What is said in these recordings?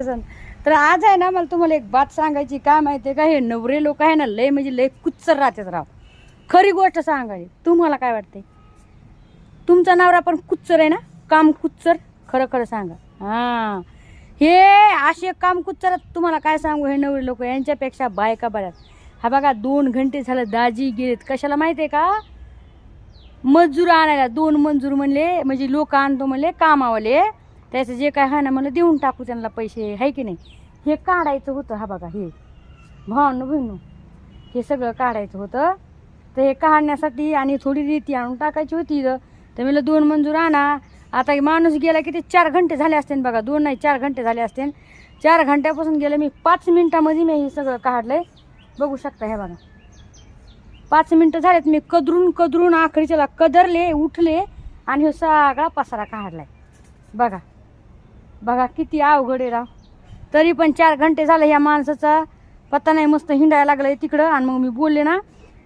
तर आज आहे ना मला तुम्हाला एक बात सांगायची काय माहितीये का हे नवरे लोक आहे ना लय म्हणजे लय कुच्चर राहतात राव. खरी गोष्ट सांगायची तुम्हाला काय वाटते तुमचा नवरा पण कुच्चर आहे ना? काम कुच्चर? खरं खरं सांगा. हां. हे असे काम कुच्चर तुम्हाला काय सांगू हे नवरे लोक यांच्यापेक्षा बायका बऱ्याच हा बघा दोन घंटे झालं दाजी गेलेत. कशाला माहिती आहे का? मजूर आणायला. दोन मजूर म्हणले म्हणजे लोक आणतो म्हणले कामावाले. त्याचं जे काय आहे ना मला देऊन टाकू त्यांना पैसे. आहे की नाही? हे काढायचं होतं हा बघा हे. भावानं बहिणू हे सगळं काढायचं होतं. तर हे काढण्यासाठी आणि थोडी रीती आणून टाकायची होती. इथं तर मला दोन मंजूर आणा. आता माणूस गेला की ते चार घंटे झाले असते बघा. दोन नाही चार घंटे झाले असते. चार घंट्यापासून गेले मी. पाच मिनटामध्ये मी हे सगळं काढलंय. बघू शकता हे बघा. पाच मिनटं झालेत. मी कदरून कदरून आखरीच्याला कदरले उठले आणि हे सगळा पसारा काढलाय. बघा. बघा किती अवघड आहे राव. तरी पण चार घंटे झाले ह्या माणसाचा. पत्ता नाही मस्त हिंडायला लागलाय तिकडं. आणि मग मी बोलले ना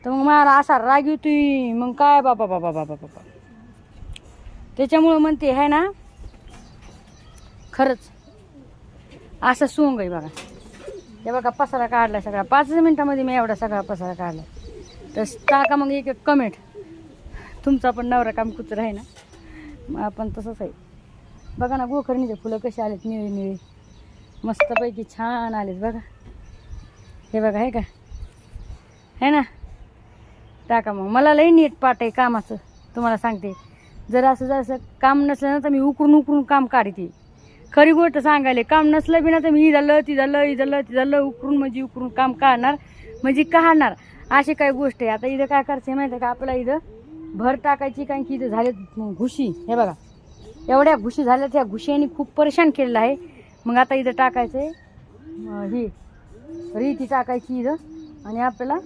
तर मग मला असा राग येतोय. मग काय बाबा बाबा बाबा बाबा त्याच्यामुळं म्हणते आहे ना खरंच असं सोंग आहे बघा. हे बघा पसारा काढला सगळा. पाच मिनटामध्ये मी एवढा सगळा पसारा काढला तर टाका मग एक एक कमेंट तुमचा पण नवरा काम कुत्र आहे ना? मग आपण तसंच आहे. बघा ना गोकर्णीचे फुलं कशी आलेत निळे निळे मस्तपैकी छान आलेत बघा. हे बघा आहे का? है ना? टाका मग. मला लई नीट पाठ आहे कामाचं तुम्हाला सांगते. जर असं जर असं काम नसलं ना तर मी उकरून उकरून काम काढते. खरी गोष्ट सांगायला काम नसलं बी ना तर मी ही झालं ती झालं ही झालं ती झालं उकरून म्हणजे उकरून काम काढणार म्हणजे काढणार. अशी काही गोष्ट आहे. आता इथं काय करायचं माहिती आहे का? आपल्याला इथं भर टाकायची कारण की इथं झालेत घुशी. हे बघा. एवढ्या घुशी झाल्या त्या घुशीने खूप परेशान केलेलं आहे. मग आता इथं टाकायचं आहे ही. रीती टाकायची इथं. आणि आपल्याला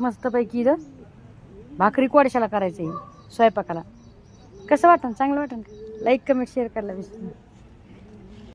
मस्तपैकी इथं भाकरी कोडशाला करायचं आहे स्वयंपाकाला. कसं वाटन? चांगलं वाटन लाईक कमेंट शेअर करायला विसरू